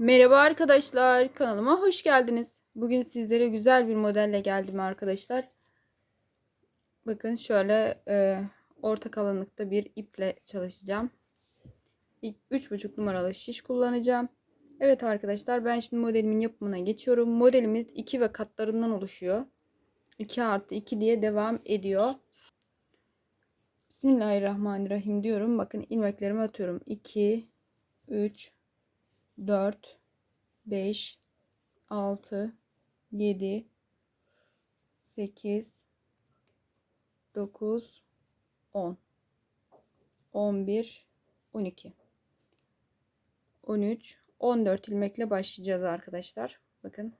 Merhaba arkadaşlar, kanalıma hoş geldiniz. Bugün sizlere güzel bir modelle geldim arkadaşlar. Bakın şöyle e, orta kalınlıkta bir iple çalışacağım. İlk 3,5 numaralı şiş kullanacağım. Evet arkadaşlar ben şimdi modelimin yapımına geçiyorum. Modelimiz 2 ve katlarından oluşuyor. 2 artı 2 diye devam ediyor. Bismillahirrahmanirrahim diyorum. Bakın ilmeklerimi atıyorum. 2, 3, 4, 5, 6, 7, 8, 9, 10, 11, 12, 13, 14 ilmekle başlayacağız arkadaşlar. Bakın.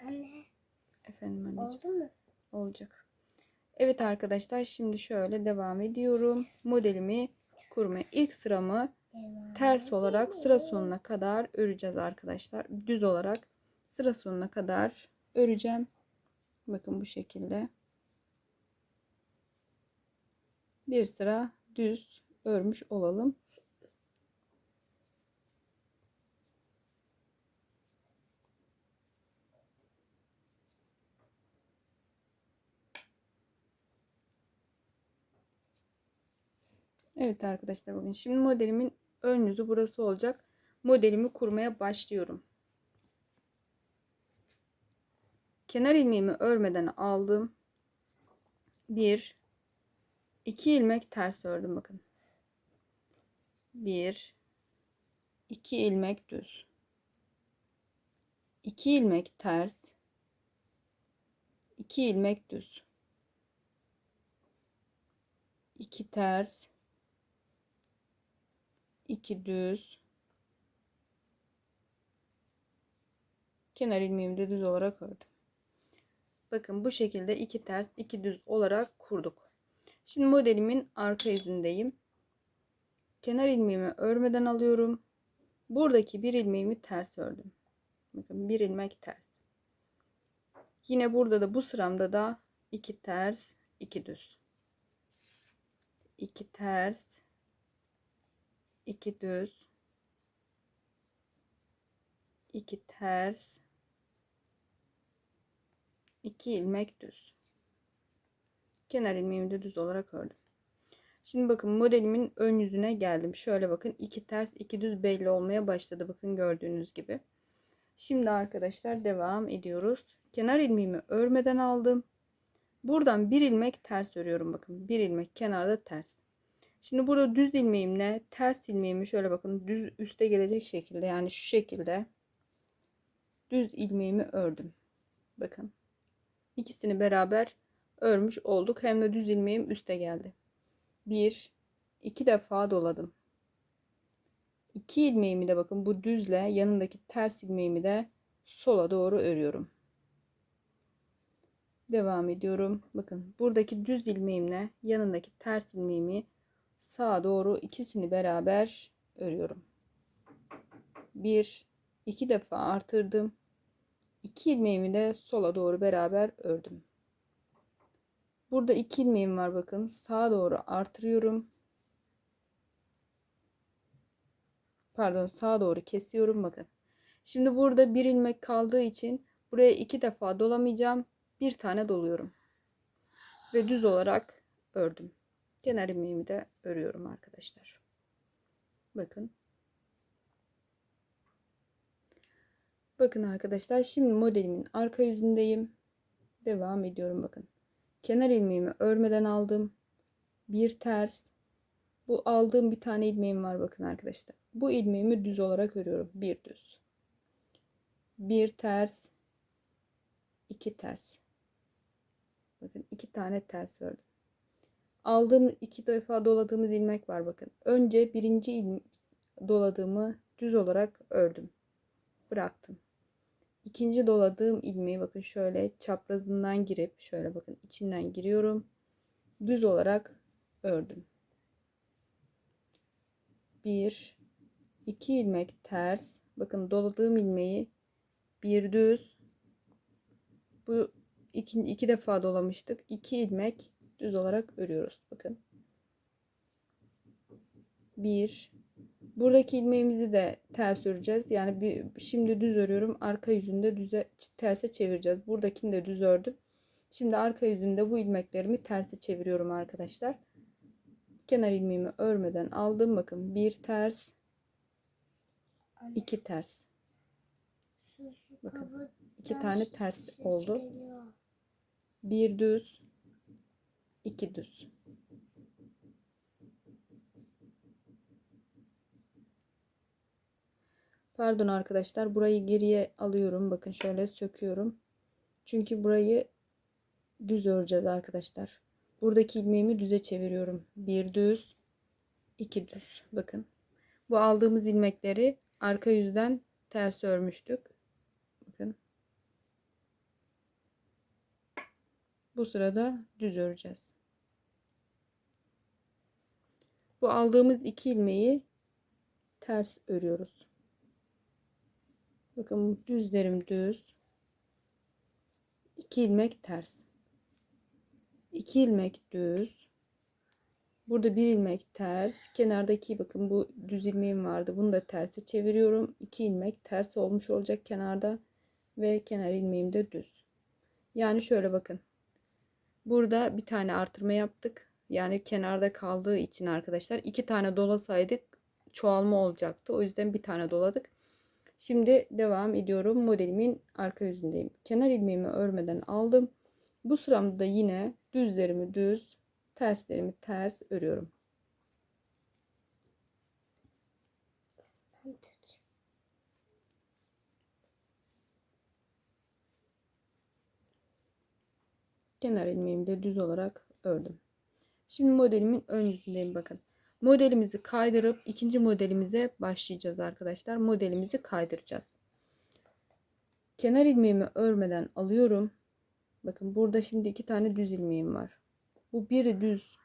Anne Efendim anneciğim. oldu mu? olacak. Evet arkadaşlar şimdi şöyle devam ediyorum. Modelimi kurmaya ilk sıramı ters olarak sıra sonuna kadar öreceğiz arkadaşlar. Düz olarak sıra sonuna kadar öreceğim. Bakın bu şekilde. Bir sıra düz örmüş olalım. Evet arkadaşlar bakın şimdi modelimin ön yüzü burası olacak. Modelimi kurmaya başlıyorum. Kenar ilmeğimi örmeden aldım. Bir, iki ilmek ters ördüm bakın. Bir, iki ilmek düz. iki ilmek ters. iki ilmek düz. iki ters 2 düz kenar ilmeğimi de düz olarak ördüm. Bakın bu şekilde iki ters iki düz olarak kurduk. Şimdi modelimin arka yüzündeyim. Kenar ilmeğimi örmeden alıyorum. Buradaki bir ilmeğimi ters ördüm. Bakın bir ilmek ters. Yine burada da bu sıramda da iki ters iki düz. iki ters 2 düz. 2 ters. 2 ilmek düz. Kenar ilmeğimi de düz olarak ördüm. Şimdi bakın modelimin ön yüzüne geldim. Şöyle bakın 2 ters 2 düz belli olmaya başladı bakın gördüğünüz gibi. Şimdi arkadaşlar devam ediyoruz. Kenar ilmeğimi örmeden aldım. Buradan bir ilmek ters örüyorum bakın. Bir ilmek kenarda ters Şimdi burada düz ilmeğimle ters ilmeğimi şöyle bakın düz üste gelecek şekilde yani şu şekilde düz ilmeğimi ördüm. Bakın. ikisini beraber örmüş olduk. Hem de düz ilmeğim üste geldi. Bir, iki defa doladım. İki ilmeğimi de bakın bu düzle yanındaki ters ilmeğimi de sola doğru örüyorum. Devam ediyorum. Bakın buradaki düz ilmeğimle yanındaki ters ilmeğimi sağa doğru ikisini beraber örüyorum. Bir, iki defa artırdım. İki ilmeğimi de sola doğru beraber ördüm. Burada iki ilmeğim var bakın. Sağa doğru artırıyorum. Pardon sağa doğru kesiyorum bakın. Şimdi burada bir ilmek kaldığı için buraya iki defa dolamayacağım. Bir tane doluyorum. Ve düz olarak ördüm kenar ilmeğimi de örüyorum arkadaşlar. Bakın. Bakın arkadaşlar şimdi modelimin arka yüzündeyim. Devam ediyorum bakın. Kenar ilmeğimi örmeden aldım. Bir ters. Bu aldığım bir tane ilmeğim var bakın arkadaşlar. Bu ilmeğimi düz olarak örüyorum. Bir düz. Bir ters. iki ters. Bakın iki tane ters ördüm aldığım iki defa doladığımız ilmek var bakın. Önce birinci ilmek doladığımı düz olarak ördüm. Bıraktım. İkinci doladığım ilmeği bakın şöyle çaprazından girip şöyle bakın içinden giriyorum. Düz olarak ördüm. Bir, iki ilmek ters. Bakın doladığım ilmeği bir düz. Bu iki, iki defa dolamıştık. İki ilmek düz olarak örüyoruz. Bakın. 1 Buradaki ilmeğimizi de ters öreceğiz. Yani bir, şimdi düz örüyorum. Arka yüzünde düze terse çevireceğiz. Buradakini de düz ördüm. Şimdi arka yüzünde bu ilmeklerimi terse çeviriyorum arkadaşlar. Kenar ilmeğimi örmeden aldım. Bakın bir ters, iki ters. Bakın iki tane ters oldu. Bir düz, iki düz. Pardon arkadaşlar burayı geriye alıyorum. Bakın şöyle söküyorum. Çünkü burayı düz öreceğiz arkadaşlar. Buradaki ilmeğimi düze çeviriyorum. Bir düz, iki düz. Bakın. Bu aldığımız ilmekleri arka yüzden ters örmüştük. Bakın. Bu sırada düz öreceğiz. Bu aldığımız iki ilmeği ters örüyoruz. Bakın düzlerim düz. 2 ilmek ters. 2 ilmek düz. Burada bir ilmek ters. Kenardaki bakın bu düz ilmeğim vardı. Bunu da terse çeviriyorum. 2 ilmek ters olmuş olacak kenarda ve kenar ilmeğim de düz. Yani şöyle bakın. Burada bir tane artırma yaptık. Yani kenarda kaldığı için arkadaşlar iki tane dolasaydık çoğalma olacaktı. O yüzden bir tane doladık. Şimdi devam ediyorum. Modelimin arka yüzündeyim. Kenar ilmeğimi örmeden aldım. Bu sıramda da yine düzlerimi düz, terslerimi ters örüyorum. Kenar ilmeğimi de düz olarak ördüm. Şimdi modelimin ön yüzündeyim bakın. Modelimizi kaydırıp ikinci modelimize başlayacağız arkadaşlar. Modelimizi kaydıracağız. Kenar ilmeğimi örmeden alıyorum. Bakın burada şimdi iki tane düz ilmeğim var. Bu biri düz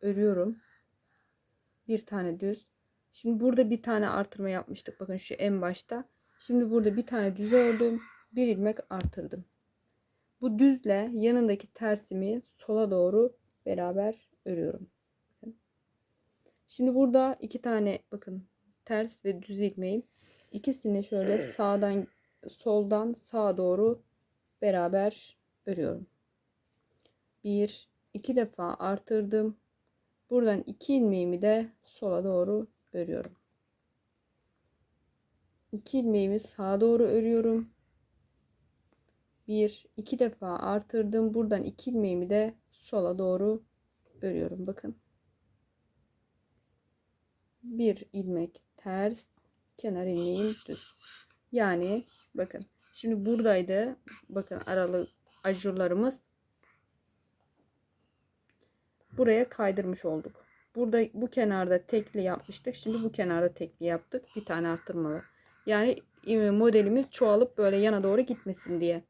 örüyorum. Bir tane düz. Şimdi burada bir tane artırma yapmıştık. Bakın şu en başta. Şimdi burada bir tane düz ördüm. Bir ilmek artırdım. Bu düzle yanındaki tersimi sola doğru beraber örüyorum. Şimdi burada iki tane bakın ters ve düz ilmeğim. İkisini şöyle sağdan soldan sağa doğru beraber örüyorum. Bir, iki defa artırdım. Buradan iki ilmeğimi de sola doğru örüyorum. İki ilmeğimi sağa doğru örüyorum. Bir, iki defa artırdım. Buradan iki ilmeğimi de sola doğru örüyorum. Bakın bir ilmek ters kenar ilmeğim düz. Yani bakın şimdi buradaydı. Bakın aralı ajurlarımız buraya kaydırmış olduk. Burada bu kenarda tekli yapmıştık. Şimdi bu kenarda tekli yaptık. Bir tane arttırmalı. Yani e, modelimiz çoğalıp böyle yana doğru gitmesin diye.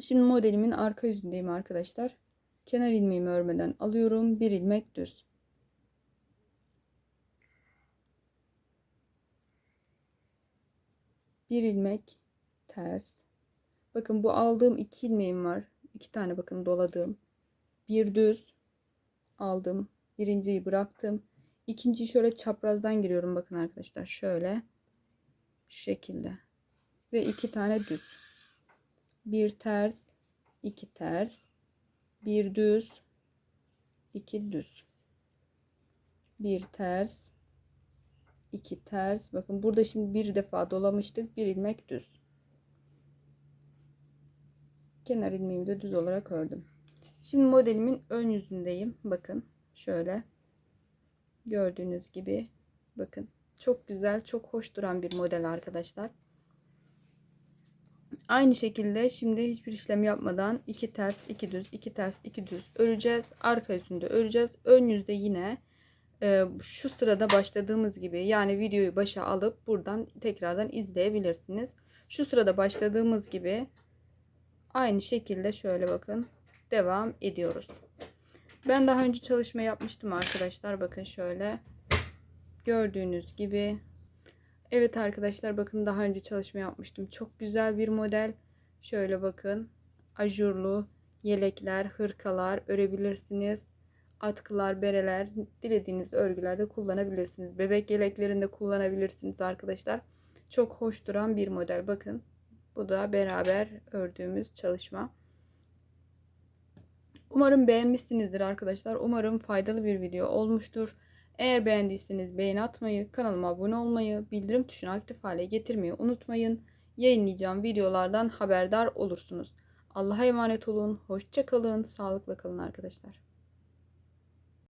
Şimdi modelimin arka yüzündeyim arkadaşlar. Kenar ilmeğimi örmeden alıyorum. Bir ilmek düz. bir ilmek ters. Bakın bu aldığım iki ilmeğim var. İki tane bakın doladığım. Bir düz aldım. Birinciyi bıraktım. İkinciyi şöyle çaprazdan giriyorum bakın arkadaşlar. Şöyle. Şu şekilde. Ve iki tane düz. Bir ters. iki ters. Bir düz. iki düz. Bir ters 2 ters. Bakın burada şimdi bir defa dolamıştık. Bir ilmek düz. Kenar ilmeğimi de düz olarak ördüm. Şimdi modelimin ön yüzündeyim. Bakın şöyle. Gördüğünüz gibi. Bakın. Çok güzel, çok hoş duran bir model arkadaşlar. Aynı şekilde şimdi hiçbir işlem yapmadan iki ters, iki düz, iki ters, iki düz öreceğiz. Arka yüzünde öreceğiz. Ön yüzde yine e, şu sırada başladığımız gibi yani videoyu başa alıp buradan tekrardan izleyebilirsiniz. Şu sırada başladığımız gibi aynı şekilde şöyle bakın devam ediyoruz. Ben daha önce çalışma yapmıştım arkadaşlar. Bakın şöyle gördüğünüz gibi. Evet arkadaşlar bakın daha önce çalışma yapmıştım. Çok güzel bir model. Şöyle bakın ajurlu yelekler, hırkalar örebilirsiniz atkılar, bereler, dilediğiniz örgülerde kullanabilirsiniz. Bebek yeleklerinde kullanabilirsiniz arkadaşlar. Çok hoş duran bir model. Bakın bu da beraber ördüğümüz çalışma. Umarım beğenmişsinizdir arkadaşlar. Umarım faydalı bir video olmuştur. Eğer beğendiyseniz beğeni atmayı, kanalıma abone olmayı, bildirim tuşunu aktif hale getirmeyi unutmayın. Yayınlayacağım videolardan haberdar olursunuz. Allah'a emanet olun. Hoşça kalın. Sağlıkla kalın arkadaşlar.